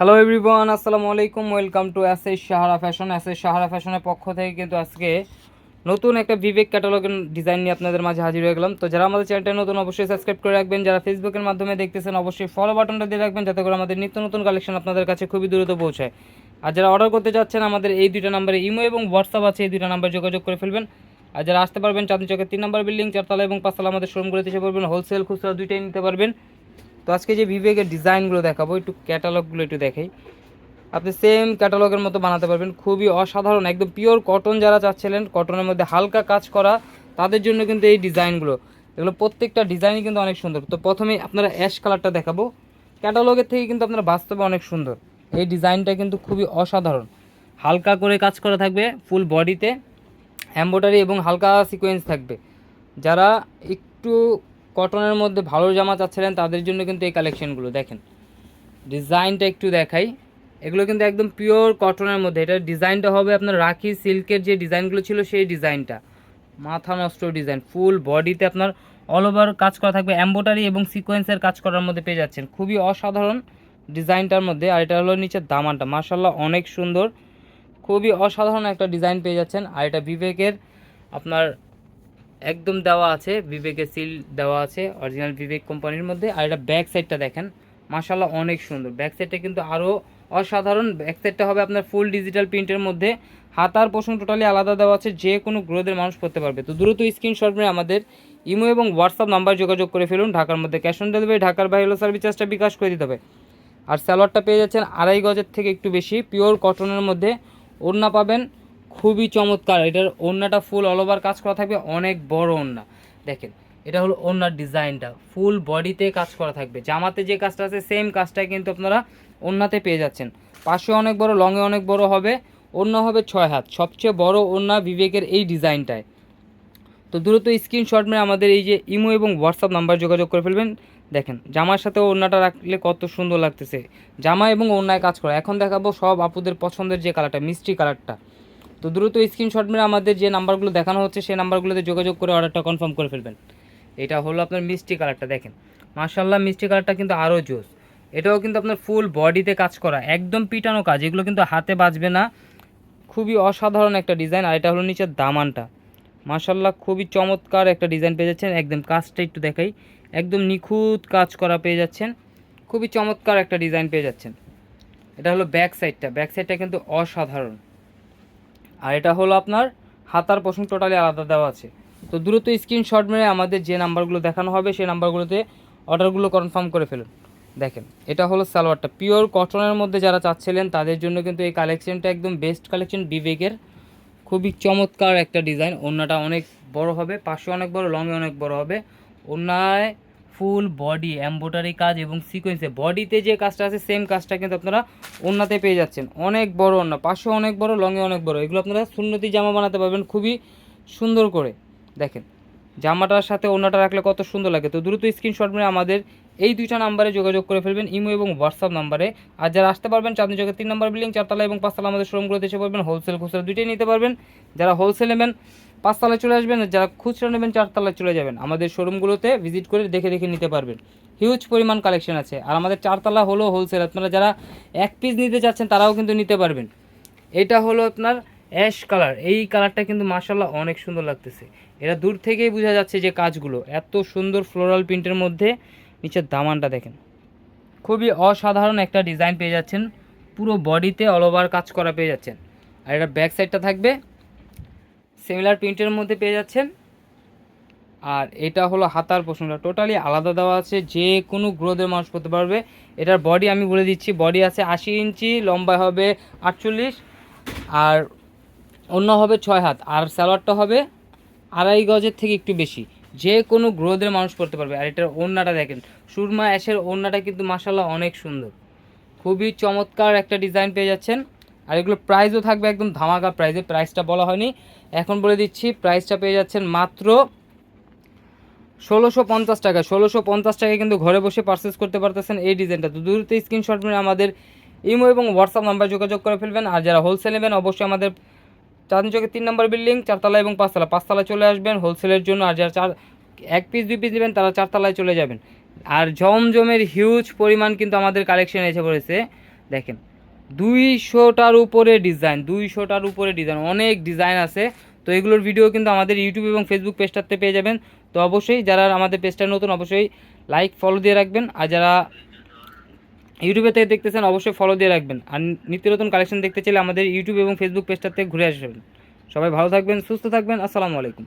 Hello everyone আসসালামু আলাইকুম welcome to S S Sahara fashion S S Sahara ফ্যাশনের পক্ষ থেকে কিন্তু আজকে নতুন একটা বিবেক ক্যাটালগের ডিজাইন নিয়ে আপনাদের মাঝে হাজির হয়ে গেলাম। তো যারা আমাদের চ্যানেলটা নতুন, অবশ্যই সাবস্ক্রাইব করে রাখবেন। যারা ফেসবুকের মাধ্যমে দেখতেছেন, অবশ্যই ফলো বাটনটা দিয়ে রাখবেন যাতে করে আমাদের নিত্য নতুন কালেকশন আপনাদের কাছে খুবই দ্রুত পৌঁছায়। আর যারা অর্ডার করতে যাচ্ছেন, আমাদের এই দুইটা নাম্বারে ইমো এবং হোয়াটসঅ্যাপ আছে, এই দুইটা নাম্বার যোগাযোগ করে ফেলবেন। আর যারা আসতে পারবেন, চাঁদনি চকের তিন নম্বর বিল্ডিং চারতলা এবং পাঁচতলা আমাদের শোরুমগুলোতে এসে পড়বেন। হোলসেল খুচরা দুইটাই নিতে পারবেন। তো আজকে যে বিবেকের ডিজাইনগুলো দেখাবো, একটু ক্যাটালগুলো একটু দেখাই। আপনি সেম ক্যাটালগের মতো বানাতে পারবেন। খুবই অসাধারণ, একদম পিওর কটন যারা চাচ্ছিলেন কটনের মধ্যে হালকা কাজ করা, তাদের জন্য কিন্তু এই ডিজাইনগুলো। এগুলো প্রত্যেকটা ডিজাইনই কিন্তু অনেক সুন্দর। তো প্রথমে আপনারা অ্যাশ কালারটা দেখাবো। ক্যাটালগের থেকে কিন্তু আপনারা বাস্তবে অনেক সুন্দর। এই ডিজাইনটা কিন্তু খুবই অসাধারণ। হালকা করে কাজ করা থাকবে ফুল বডিতে এম্ব্রয়ডারি এবং হালকা সিকোয়েন্স থাকবে। যারা একটু কটনের মধ্যে ভালো জামা চাচ্ছিলেন, তাদের জন্য কিন্তু এই কালেকশনগুলো দেখেন। ডিজাইনটা একটু দেখাই। এগুলো কিন্তু একদম পিওর কটনের মধ্যে। এটা ডিজাইনটা হবে আপনার রাখি সিল্কের যে ডিজাইনগুলো ছিল, সেই ডিজাইনটা। মাথা নষ্ট ডিজাইন ফুল বডিতে আপনার অল ওভার কাজ করা থাকবে। এম্বোটারি এবং সিকোয়েন্সের কাজ করার মধ্যে পেয়ে যাচ্ছেন। খুবই অসাধারণ ডিজাইনটার মধ্যে। আর এটা হলো নিচের দামানটা। মার্শাল্লাহ অনেক সুন্দর। খুবই অসাধারণ একটা ডিজাইন পেয়ে যাচ্ছেন। আর এটা বিবেকের আপনার একদম দেওয়া আছে, বিবেকের সিল দেওয়া আছে অরিজিনাল বিবেক কোম্পানির মধ্যে। আর এটা ব্যাক সাইডটা দেখেন মাশাল্লাহ অনেক সুন্দর। ব্যাক সাইডটা কিন্তু আরও অসাধারণ। ব্যাক সাইডটা হবে আপনার ফুল ডিজিটাল প্রিন্টের মধ্যে। হাতার পোষণ টোটালি আলাদা দেওয়া আছে, যে কোনো গ্রোদের মানুষ করতে পারবে। তো দ্রুত স্ক্রিনশট মেরে আমাদের ইমো এবং হোয়াটসঅ্যাপ নাম্বার যোগাযোগ করে ফেলুন, ঢাকার মধ্যে ক্যাশ অন ডেলিভারি ঢাকার বাইরে সার্ভিস চার্জটা বিকাশ করে দিতে হবে। আর স্যালোয়ারটা পেয়ে যাচ্ছেন আড়াই গজের থেকে একটু বেশি। পিওর কটনের মধ্যে ওড়না পাবেন। খুবই চমৎকার। এটার ওড়নাটা ফুল অল ওভার কাজ করা থাকবে, অনেক বড় ওড়না। দেখেন, এটা হলো ওড়নার ডিজাইনটা ফুল বডিতে কাজ করা থাকবে। জামাতে যে কাজটা আছে সেম কাজটাই কিন্তু আপনারা ওড়নাতে পেয়ে যাচ্ছেন। পাশে অনেক বড় লংয়ে অনেক বড় হবে। ওড়না হবে ছয় হাত। সবচেয়ে বড় ওড়না বিবেকের এই ডিজাইনটায় তো দ্রুত স্ক্রিনশট মেরে আমাদের এই যে ইমো এবং হোয়াটসঅ্যাপ নাম্বার যোগাযোগ করে ফেলবেন। দেখেন, জামার সাথে ওড়নাটা রাখলে কত সুন্দর লাগতেছে। জামা এবং ওড়নায় কাজ করা। এখন দেখাবো সব আপুদের পছন্দের যে কালারটা মিষ্টি কালারটা তো দ্রুত স্ক্রিনশট মেরে আমাদের যে নাম্বারগুলো দেখানো হচ্ছে, সেই নাম্বারগুলোতে যোগাযোগ করে অর্ডারটা কনফার্ম করে ফেলবেন। এটা হলো আপনার মিষ্টি কালারটা দেখেন। মার্শাল্লাহ মিষ্টি কালারটা কিন্তু আরও জোস এটাও কিন্তু আপনার ফুল বডিতে কাজ করা, একদম পিটানো কাজ। এগুলো কিন্তু হাতে বাজবে না। খুবই অসাধারণ একটা ডিজাইন আর এটা হলো নিচের দামানটা। মার্শাল্লাহ খুবই চমৎকার একটা ডিজাইন পেয়ে যাচ্ছেন। একদম কাজটা একটু দেখাই। একদম নিখুঁত কাজ করা পেয়ে যাচ্ছেন। খুবই চমৎকার একটা ডিজাইন পেয়ে যাচ্ছেন। এটা হলো ব্যাক সাইডটা ব্যাক সাইডটা কিন্তু অসাধারণ। আর এটা হলো আপনার হাতার পোষণ টোটালি আলাদা দেওয়া আছে। তো দ্রুত স্ক্রিনশট মেরে আমাদের যে নাম্বারগুলো দেখানো হবে, সেই নাম্বারগুলোতে অর্ডারগুলো কনফার্ম করে ফেলুন। দেখেন, এটা হলো সালোয়ারটা। পিওর কটনের মধ্যে যারা চাচ্ছিলেন, তাদের জন্য কিন্তু এই কালেকশনটা একদম বেস্ট কালেকশন বিবেকের। খুবই চমৎকার একটা ডিজাইন ওড়নাটা অনেক বড় হবে, পাশে অনেক বড় লংয়ে অনেক বড় হবে। ওড়নায় ফুল বডি এম্বোটারি কাজ এবং সিকোয়েন্সে বডিতে যে কাজটা আছে সেম কাজটা কিন্তু আপনারা ওড়নাতে পেয়ে যাচ্ছেন। অনেক বড় ওড়না পাশে অনেক বড় লংয়ে অনেক বড়। এগুলো আপনারা সুন্নতি জামা বানাতে পারবেন খুবই সুন্দর করে। দেখেন, জামাটার সাথে ওড়নাটা রাখলে কত সুন্দর লাগে। তো দ্রুত স্ক্রিনশট মেরে আমাদের এই দুইটা নাম্বারে যোগাযোগ করে ফেলবেন, ইমো এবং হোয়াটসঅ্যাপ নাম্বারে আর যারা আসতে পারবেন, চাঁদনি চকের তিন নম্বর বিল্ডিং চারতলা এবং পাঁচতলা আমাদের শোরুমগুলোতে এসে পারবেন হোলসেল খুচরা দুইটাই নিতে পারবেন। যারা হোলসেল নেবেন পাঁচতলায় চলে আসবেন, যারা খুচরা নেবেন চারতলায় চলে যাবেন। আমাদের শোরুমগুলোতে ভিজিট করে দেখে দেখে নিতে পারবেন। হিউজ পরিমাণ কালেকশন আছে। আর আমাদের চারতলা হলো হোলসেল আপনারা যারা এক পিস নিতে চাচ্ছেন তারাও কিন্তু নিতে পারবেন। এটা হলো আপনার অ্যাশ কালার এই কালারটা কিন্তু মাসাল্লাহ অনেক সুন্দর লাগতেছে। এটা দূর থেকেই বোঝা যাচ্ছে যে কাজগুলো। এত সুন্দর ফ্লোরাল প্রিন্টের মধ্যে নিচের দামানটা দেখেন। খুবই অসাধারণ একটা ডিজাইন পেয়ে যাচ্ছেন। পুরো বডিতে অল ওভার কাজ করা পেয়ে যাচ্ছেন। আর এটা ব্যাক সাইডটা থাকবে। সিমিলার প্রিন্টের মধ্যে পেয়ে যাচ্ছেন। আর এটা হলো হাতার পোষণটা টোটালি আলাদা দেওয়া আছে, যে কোনো গ্রোদের মানুষ করতে পারবে। এটার বডি আমি বলে দিচ্ছি বডি আছে আশি ইঞ্চি, লম্বা হবে আটচল্লিশ, আর অন্য হবে ছয় হাত, আর সালোয়ারটা হবে আড়াই গজের থেকে একটু বেশি। যে কোনো গ্রোদের মানুষ করতে পারবে। আর এটার ওড়নাটা দেখেন, সুরমা অ্যাশের ওড়নাটা কিন্তু মাসাল্লাহ অনেক সুন্দর। খুবই চমৎকার একটা ডিজাইন পেয়ে যাচ্ছেন। আর এগুলো প্রাইসও থাকবে একদম ধামাকা প্রাইসে প্রাইসটা বলা হয়নি। এখন বলে দিচ্ছি প্রাইসটা পেয়ে যাচ্ছেন মাত্র ষোলোশো পঞ্চাশ টাকা। ষোলোশো পঞ্চাশ টাকায় কিন্তু ঘরে বসে পারচেস করতে পারতেছেন এই ডিজাইনটা তো দ্রুত স্ক্রিনশট মেরে আমাদের ইমো এবং হোয়াটসঅ্যাপ নাম্বার যোগাযোগ করে ফেলবেন। আর যারা হোলসেল নেবেন, অবশ্যই আমাদের চাঁদনি চকের তিন নম্বর বিল্ডিং চারতলা এবং পাঁচতলা। পাঁচতলা চলে আসবেন হোলসেলের জন্য। আর যারা চার, এক পিস দুই পিস নেবেন, তারা চারতলায় চলে যাবেন। আর জমজমের হিউজ পরিমাণ কিন্তু আমাদের কালেকশন এসে পড়েছে। দেখেন দুইশোটার উপরে ডিজাইন দুইশোটার উপরে ডিজাইন অনেক ডিজাইন আছে। তো এগুলোর ভিডিও কিন্তু আমাদের ইউটিউব এবং ফেসবুক পেজটাতে পেয়ে যাবেন। তো অবশ্যই যারা আমাদের পেজটা নতুন, অবশ্যই লাইক ফলো দিয়ে রাখবেন। আর যারা ইউটিউবে থেকে দেখতেছেন, অবশ্যই ফলো দিয়ে রাখবেন। আর নিত্য নতুন কালেকশন দেখতে চাইলে আমাদের ইউটিউব এবং ফেসবুক পেজটাতে ঘুরে আসবেন। সবাই ভালো থাকবেন, সুস্থ থাকবেন। আসসালামু আলাইকুম।